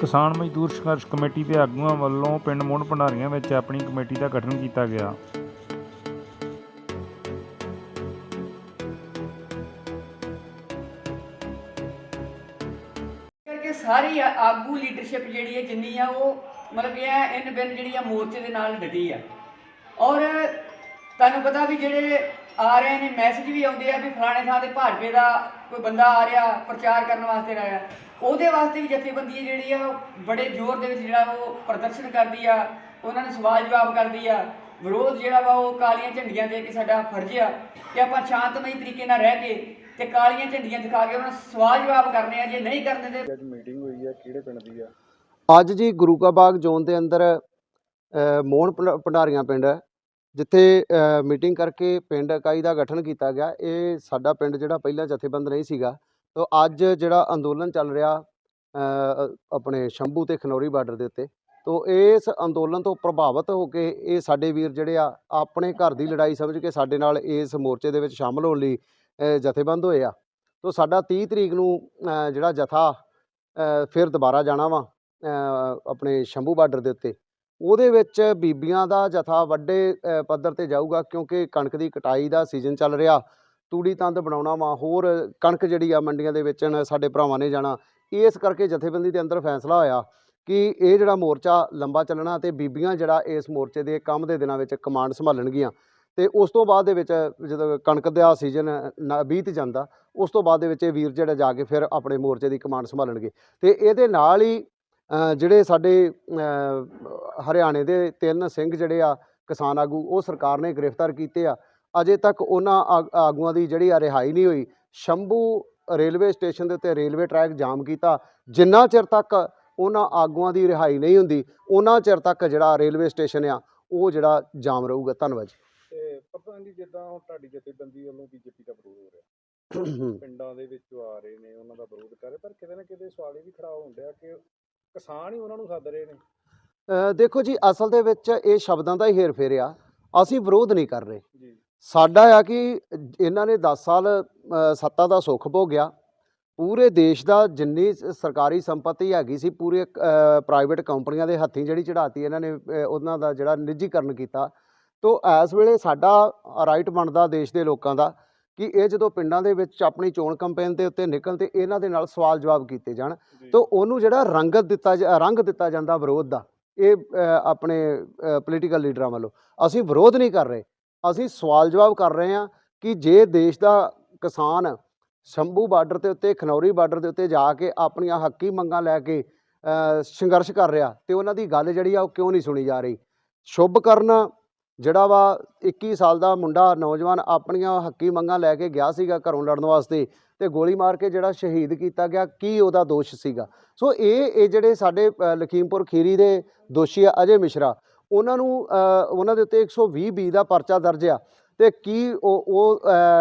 ਕਿਸਾਨ ਮਜ਼ਦੂਰ ਸੰਘਰਸ਼ ਕਮੇਟੀ ਦੇ ਆਗੂਆਂ ਵੱਲੋਂ ਪਿੰਡ ਮੋਹਣ ਭੰਡਾਰੀਆਂ ਵਿੱਚ ਆਪਣੀ ਕਮੇਟੀ ਦਾ ਗਠਨ ਕੀਤਾ ਗਿਆ। ਕਰਕੇ ਸਾਰੀ ਆ- ਆਗੂ ਲੀਡਰਸ਼ਿਪ ਜਿਹੜੀ ਹੈ ਜਿੰਨੀ ਆ ਉਹ ਮਤਲਬ ਇਹ ਹੈ ਬਿਨ ਜਿਹੜੀ ਆ ਮੋਰਚੇ ਦੇ ਨਾਲ ਡਟੀ ਆ। ਔਰ ਤੁਹਾਨੂੰ ਪਤਾ ਵੀ ਜਿਹੜੇ ਆ ਰਹੇ ਨੇ ਮੈਸੇਜ ਵੀ ਆਉਂਦੇ ਆ ਵੀ ਫਲਾਣੇ ਥਾਂ ਤੇ ਭਾਜਪੇ ਦਾ ਕੋਈ ਬੰਦਾ ਆ ਰਿਹਾ ਪ੍ਰਚਾਰ ਕਰਨ ਵਾਸਤੇ ਆਇਆ। ਉਹਦੇ ਵਾਸਤੇ ਵੀ ਜਥੇਬੰਦੀ ਜਿਹੜੀ ਆ ਉਹ ਬੜੇ ਜ਼ੋਰ ਦੇ ਵਿੱਚ ਜਿਹੜਾ ਉਹ ਪ੍ਰਦਰਸ਼ਨ ਕਰਦੀ ਆ ਉਹਨਾਂ ਨੂੰ ਸਵਾਲ ਜਵਾਬ ਕਰਦੀ ਆ। ਵਿਰੋਧ ਜਿਹੜਾ ਵਾ ਉਹ ਕਾਲੀਆਂ ਝੰਡੀਆਂ ਦੇ ਕੇ ਸਾਡਾ ਫਰਜ਼ ਆ ਕਿ ਆਪਾਂ ਸ਼ਾਂਤਮਈ ਤਰੀਕੇ ਨਾਲ ਰਹਿ ਕੇ ਤੇ ਕਾਲੀਆਂ ਝੰਡੀਆਂ ਦਿਖਾ ਕੇ ਉਹਨਾਂ ਨੂੰ ਸਵਾਲ ਜਵਾਬ ਕਰਨੇ ਆ ਜੇ ਨਹੀਂ ਕਰਨੇ ਤੇ ਅੱਜ ਮੀਟਿੰਗ ਹੋਈ ਹੈ ਕਿਹੜੇ ਪਿੰਡ ਦੀ ਆ? ਅੱਜ ਜੀ ਗੁਰੂ ਕਾ ਬਾਗ ਜ਼ੋਨ ਦੇ ਅੰਦਰ ਭੰਡ- ਭੰਡਾਰੀਆਂ ਪਿੰਡ ਹੈ, ਜਿੱਥੇ ਮੀਟਿੰਗ ਕਰਕੇ ਪਿੰਡ ਇਕਾਈ ਦਾ ਗਠਨ ਕੀਤਾ ਗਿਆ, ਇਹ ਸਾਡਾ ਪਿੰਡ ਜਿਹੜਾ ਪਹਿਲਾਂ ਜਥੇਬੰਦ ਨਹੀਂ ਸੀਗਾ। ਤੋਂ ਅੱਜ ਜਿਹੜਾ ਅੰਦੋਲਨ ਚੱਲ ਰਿਹਾ ਆਪਣੇ ਸ਼ੰਭੂ ਤੇ ਖਨੌਰੀ ਬਾਰਡਰ ਦੇ ਉੱਤੇ, ਤੋਂ ਇਸ ਅੰਦੋਲਨ ਤੋਂ ਪ੍ਰਭਾਵਿਤ ਹੋ ਕੇ ਇਹ ਸਾਡੇ ਵੀਰ ਜਿਹੜੇ ਆ, ਆਪਣੇ ਘਰ ਦੀ ਲੜਾਈ ਸਮਝ ਕੇ ਸਾਡੇ ਨਾਲ ਇਸ ਮੋਰਚੇ ਦੇ ਵਿੱਚ ਸ਼ਾਮਲ ਹੋਣ ਲਈ ਜਥੇਬੰਦ ਹੋਏ ਆ। ਤੋਂ ਸਾਡਾ 30 ਤਰੀਕ ਨੂੰ ਜਿਹੜਾ ਜਥਾ ਫਿਰ ਦੁਬਾਰਾ ਜਾਣਾ ਵਾ ਆਪਣੇ ਸ਼ੰਭੂ ਬਾਰਡਰ ਦੇ ਉੱਤੇ। ਉਹਦੇ ਵਿੱਚ ਬੀਬੀਆਂ ਦਾ ਜਥਾ ਵੱਡੇ ਪੱਧਰ ਤੇ ਜਾਊਗਾ ਕਿਉਂਕਿ ਕਣਕ ਦੀ ਕਟਾਈ ਦਾ ਸੀਜ਼ਨ ਚੱਲ ਰਿਹਾ। ਤੂੜੀ ਤੰਦ ਬਣਾਉਣਾ ਵਾ, ਹੋਰ ਕਣਕ ਜਿਹੜੀ ਆ ਮੰਡੀਆਂ ਦੇ ਵੇਚਣ ਸਾਡੇ ਭਰਾਵਾਂ ਨੇ ਜਾਣਾ। ਇਸ ਕਰਕੇ ਜਥੇਬੰਦੀ ਦੇ ਅੰਦਰ ਫੈਸਲਾ ਹੋਇਆ ਕਿ ਇਹ ਜਿਹੜਾ ਮੋਰਚਾ ਲੰਬਾ ਚੱਲਣਾ ਤੇ ਬੀਬੀਆਂ ਜਿਹੜਾ ਇਸ ਮੋਰਚੇ ਦੇ ਕੰਮ ਦੇ ਦਿਨਾਂ ਵਿੱਚ ਕਮਾਂਡ ਸੰਭਾਲਣਗੀਆਂ। ਤੇ ਉਸ ਤੋਂ ਬਾਅਦ ਦੇ ਵਿੱਚ ਜਦੋਂ ਕਣਕ ਦਾ ਸੀਜ਼ਨ ਬੀਤ ਜਾਂਦਾ, ਉਸ ਤੋਂ ਬਾਅਦ ਦੇ ਵਿੱਚ ਇਹ ਵੀਰ ਜਿਹੜਾ ਜਾ ਕੇ ਫਿਰ ਆਪਣੇ ਮੋਰਚੇ ਦੀ ਕਮਾਂਡ ਸੰਭਾਲਣਗੇ। ਤੇ ਇਹਦੇ ਨਾਲ ਹੀ ਜਿਹੜੇ ਸਾਡੇ ਹਰਿਆਣੇ ਦੇ ਤਿੰਨ ਸਿੰਘ ਜਿਹੜੇ ਆ ਕਿਸਾਨ ਆਗੂ ਉਹ ਸਰਕਾਰ ਨੇ ਗ੍ਰਿਫਤਾਰ ਕੀਤੇ ਆ। ਅਜੇ ਤੱਕ ਉਹਨਾਂ ਆਗ- ਆਗੂਆਂ ਦੀ ਜਿਹੜੀ ਆ ਰਿਹਾਈ ਨਹੀਂ ਹੋਈ। ਸ਼ੰਭੂ ਰੇਲਵੇ ਸਟੇਸ਼ਨ ਦੇ ਉੱਤੇ ਰੇਲਵੇ ਟਰੈਕ ਜਾਮ ਕੀਤਾ। ਜਿੰਨਾ ਚਿਰ ਤੱਕ ਉਹਨਾਂ ਆਗੂਆਂ ਦੀ ਰਿਹਾਈ ਨਹੀਂ ਹੁੰਦੀ ਉਹਨਾਂ ਚਿਰ ਤੱਕ ਜਿਹੜਾ ਰੇਲਵੇ ਸਟੇਸ਼ਨ ਆ ਉਹ ਜਿਹੜਾ ਜਾਮ ਰਹੂਗਾ। ਧੰਨਵਾਦ ਤੇ ਪ੍ਰਧਾਨ ਜੀ ਜਿੱਦਾਂ ਹੁਣ ਤੁਹਾਡੀ ਜਥੇਬੰਦੀ ਵੱਲੋਂ ਬੀਜੇਪੀ ਦਾ ਵਿਰੋਧ ਹੋ ਰਿਹਾ। ਜੀ ਪਿੰਡਾਂ ਦੇ ਵਿੱਚੋਂ ਆ ਰਹੇ ਨੇ ਉਹਨਾਂ ਦਾ ਵਿਰੋਧ ਕਰ ਰਹੇ ਪਰ ਕਿਤੇ ਨਾ ਕਿਤੇ ਸਵਾਲ ਇਹ ਵੀ ਖੜਾ ਹੋਣ ਡਿਆ ਕਿ ਕਿਸਾਨ ਹੀ ਉਹਨਾਂ ਨੂੰ ਸੱਦ ਰਹੇ ਨੇ। ਦੇਖੋ ਜੀ ਅਸਲ ਦੇ ਵਿੱਚ ਇਹ ਸ਼ਬਦਾਂ ਦਾ ਹੀ ਹੇਰ ਫੇਰ ਆ। ਅਸੀਂ ਵਿਰੋਧ ਨਹੀਂ ਕਰ ਰਹੇ। ਜੀ। ਸਾਡਾ ਆ ਕਿ ਇਹਨਾਂ ਨੇ 10 ਸਾਲ ਸੱਤਾ ਦਾ ਸੁੱਖ ਭੋਗਿਆ। ਪੂਰੇ ਦੇਸ਼ ਦਾ ਜਿੰਨੀ ਸਰਕਾਰੀ ਸੰਪਤੀ ਹੈਗੀ ਸੀ ਪੂਰੇ ਪ੍ਰਾਈਵੇਟ ਕੰਪਨੀਆਂ ਦੇ ਹੱਥੀਂ ਜਿਹੜੀ ਚੜਾਤੀ ਇਹਨਾਂ ਨੇ ਉਹਨਾਂ ਦਾ ਜਿਹੜਾ ਨਿੱਜੀਕਰਨ ਕੀਤਾ। ਤੋਂ ਇਸ ਵੇਲੇ ਸਾਡਾ ਰਾਈਟ ਬਣਦਾ ਦੇਸ਼ ਦੇ ਲੋਕਾਂ ਦਾ। ਕਿ ਇਹ ਜਦੋਂ ਪਿੰਡਾਂ ਦੇ ਵਿੱਚ ਆਪਣੀ ਚੋਣ ਕੰਪੇਨ ਦੇ ਉੱਤੇ ਨਿਕਲਣ ਤੇ ਇਹਨਾਂ ਦੇ ਨਾਲ ਸਵਾਲ ਜਵਾਬ ਕੀਤੇ ਜਾਣ ਤੋਂ ਉਹਨੂੰ ਜਿਹੜਾ ਰੰਗਤ ਦਿੱਤਾ ਰੰਗ ਦਿੱਤਾ ਜਾਂਦਾ ਵਿਰੋਧ ਦਾ ਇਹ ਆਪਣੇ ਪੋਲੀਟੀਕਲ ਲੀਡਰਾਂ ਵੱਲੋਂ ਅਸੀਂ ਵਿਰੋਧ ਨਹੀਂ ਕਰ ਰਹੇ ਅਸੀਂ ਸਵਾਲ ਜਵਾਬ ਕਰ ਰਹੇ ਹਾਂ ਕਿ ਜੇ ਦੇਸ਼ ਦਾ ਕਿਸਾਨ ਸ਼ੰਭੂ ਬਾਰਡਰ ਦੇ ਉੱਤੇ ਖਨੌਰੀ ਬਾਰਡਰ ਦੇ ਉੱਤੇ ਜਾ ਕੇ ਆਪਣੀਆਂ ਹੱਕੀ ਮੰਗਾਂ ਲੈ ਕੇ ਸੰਘਰਸ਼ ਕਰ ਰਿਹਾ ਤੇ ਉਹਨਾਂ ਦੀ ਗੱਲ ਜਿਹੜੀ ਆ ਉਹ ਕਿਉਂ ਨਹੀਂ ਸੁਣੀ ਜਾ ਰਹੀ? ਸ਼ੁਭ ਕਰਨ ਜਿਹੜਾ ਵਾ 21 ਸਾਲ ਦਾ ਮੁੰਡਾ ਨੌਜਵਾਨ ਆਪਣੀਆਂ ਹੱਕੀ ਮੰਗਾਂ ਲੈ ਕੇ ਗਿਆ ਸੀਗਾ ਘਰੋਂ ਲੜਨ ਵਾਸਤੇ ਤੇ ਗੋਲੀ ਮਾਰ ਕੇ ਜਿਹੜਾ ਸ਼ਹੀਦ ਕੀਤਾ ਗਿਆ, ਕੀ ਉਹਦਾ ਦੋਸ਼ ਸੀਗਾ? ਸੋ ਇਹ ਇਹ ਜਿਹੜੇ ਸਾਡੇ ਲਖੀਮਪੁਰ ਖੀਰੀ ਦੇ ਦੋਸ਼ੀ ਆ ਅਜੇ ਮਿਸ਼ਰਾ, ਉਹਨਾਂ ਨੂੰ ਉਹਨਾਂ ਦੇ ਉੱਤੇ 120 ਬੀ ਦਾ ਪਰਚਾ ਦਰਜ ਆ ਤੇ ਕੀ ਉਹ ਉਹ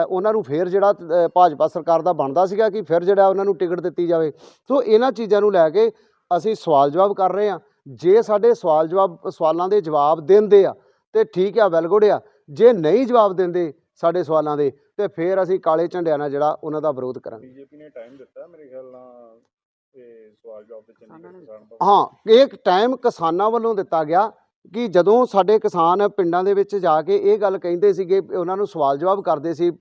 ਉਹਨਾਂ ਨੂੰ ਫੇਰ ਜਿਹੜਾ ਭਾਜਪਾ ਸਰਕਾਰ ਦਾ ਬਣਦਾ ਸੀਗਾ ਕਿ ਫਿਰ ਜਿਹੜਾ ਉਹਨਾਂ ਨੂੰ ਟਿਕਟ ਦਿੱਤੀ ਜਾਵੇ? ਸੋ ਇਹਨਾਂ ਚੀਜ਼ਾਂ ਨੂੰ ਲੈ ਕੇ ਅਸੀਂ ਸਵਾਲ ਜਵਾਬ ਕਰ ਰਹੇ ਹਾਂ। ਜੇ ਸਾਡੇ ਸਵਾਲ ਜਵਾਬ ਸਵਾਲਾਂ ਦੇ ਜਵਾਬ ਦਿੰਦੇ ਆ ਤੇ ਠੀਕ ਆ ਵੈਲ ਗੁੱਡ ਆ। ਜੇ ਨਹੀਂ ਜਵਾਬ ਦਿੰਦੇ ਸਾਡੇ ਸਵਾਲਾਂ ਦੇ ਤੇ ਫਿਰ ਅਸੀਂ ਕਾਲੇ ਝੰਡਿਆਂ ਨਾਲ ਜਿਹੜਾ ਉਹਨਾਂ ਦਾ ਵਿਰੋਧ ਕਰਾਂਗੇ। ਬੀਜੇਪੀ ਨੇ ਟਾਈਮ ਦਿੱਤਾ ਮੇਰੇ ਖਿਆਲ ਨਾਲ ਇਹ ਸਵਾਲ ਜਵਾਬ ਦੇ ਚੰਡੀਗੜ੍ਹ ਕਿਸਾਨ ਭਵਨ ਹਾਂ ਇਹ ਟਾਈਮ ਕਿਸਾਨਾਂ ਵੱਲੋਂ ਦਿੱਤਾ ਗਿਆ ਕਿ ਜਦੋਂ ਸਾਡੇ ਕਿਸਾਨ ਪਿੰਡਾਂ ਦੇ ਵਿੱਚ ਜਾ ਕੇ ਇਹ ਗੱਲ ਕਹਿੰਦੇ ਸੀਗੇ ਉਹਨਾਂ ਨੂੰ ਸਵਾਲ ਜਵਾਬ ਕਰਦੇ ਸੀ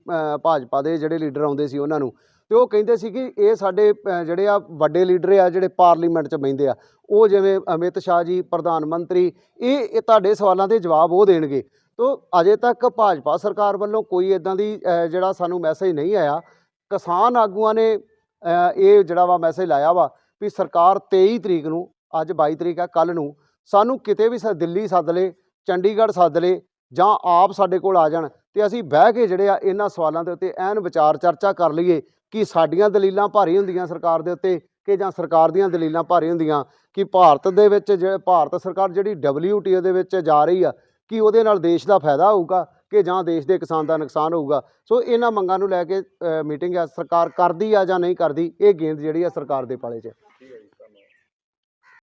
ਭਾਜਪਾ ਦੇ ਜਿਹੜੇ ਲੀਡਰ ਆਉਂਦੇ ਸੀ ਉਹਨਾਂ ਨੂੰ। ਤੇ ਉਹ ਕਹਿੰਦੇ ਸੀ ਕਿ ਇਹ ਸਾਡੇ ਜਿਹੜੇ ਆ ਵੱਡੇ ਲੀਡਰ ਆ, ਜਿਹੜੇ ਪਾਰਲੀਮੈਂਟ 'ਚ ਬਹਿੰਦੇ ਆ, ਉਹ ਜਿਵੇਂ ਅਮਿਤ ਸ਼ਾਹ ਜੀ, ਪ੍ਰਧਾਨ ਮੰਤਰੀ, ਇਹ ਤੁਹਾਡੇ ਸਵਾਲਾਂ ਦੇ ਜਵਾਬ ਉਹ ਦੇਣਗੇ। ਤੋ ਅਜੇ ਤੱਕ ਭਾਜਪਾ ਸਰਕਾਰ ਵੱਲੋਂ ਕੋਈ ਇਦਾਂ ਦੀ ਜਿਹੜਾ ਸਾਨੂੰ ਮੈਸੇਜ ਨਹੀਂ ਆਇਆ। ਕਿਸਾਨ ਆਗੂਆਂ ਨੇ ਇਹ ਜਿਹੜਾ ਵਾ ਮੈਸੇਜ ਲਾਇਆ ਵਾ ਵੀ ਸਰਕਾਰ 23 ਤਰੀਕ ਨੂੰ, ਅੱਜ 22 ਤਰੀਕ ਆ ਕੱਲ ਨੂੰ, ਸਾਨੂੰ ਕਿਤੇ ਵੀ ਸ- ਦਿੱਲੀ ਸੱਦ ਲੇ, ਚੰਡੀਗੜ੍ਹ ਸੱਦ ਲੇ, ਜਾਂ ਆਪ ਸਾਡੇ ਕੋਲ ਆ ਜਾਣ ਤੇ ਅਸੀਂ ਬਹਿ ਕੇ ਜਿਹੜੇ ਆ ਇਹਨਾਂ ਸਵਾਲਾਂ ਦੇ ਉੱਤੇ ਐਨ ਵਿਚਾਰ ਚਰਚਾ ਕਰ ਲਈਏ। ਕਿ ਸਾਡੀਆਂ ਦਲੀਲਾਂ ਭਾਰੀ ਹੁੰਦੀਆਂ ਸਰਕਾਰ ਦੇ ਉੱਤੇ ਕਿ ਜਾਂ ਸਰਕਾਰ ਦੀਆਂ ਦਲੀਲਾਂ ਭਾਰੀ ਹੁੰਦੀਆਂ ਕਿ ਭਾਰਤ ਦੇ ਵਿੱਚ ਜੇ ਭਾਰਤ ਸਰਕਾਰ ਜਿਹੜੀ WTO ਦੇ ਵਿੱਚ ਜਾ ਰਹੀ ਆ, ਕਿ ਉਹਦੇ ਨਾਲ ਦੇਸ਼ ਦਾ ਫਾਇਦਾ ਹੋਊਗਾ ਕਿ ਜਾਂ ਦੇਸ਼ ਦੇ ਕਿਸਾਨ ਦਾ ਨੁਕਸਾਨ ਹੋਊਗਾ। ਸੋ ਇਹਨਾਂ ਮੰਗਾਂ ਨੂੰ ਲੈ ਕੇ ਮੀਟਿੰਗ ਆ, ਸਰਕਾਰ ਕਰਦੀ ਆ ਜਾਂ ਨਹੀਂ ਕਰਦੀ, ਇਹ ਗੇਂਦ ਜਿਹੜੀ ਆ ਸਰਕਾਰ ਦੇ ਪਾਲੇ 'ਚ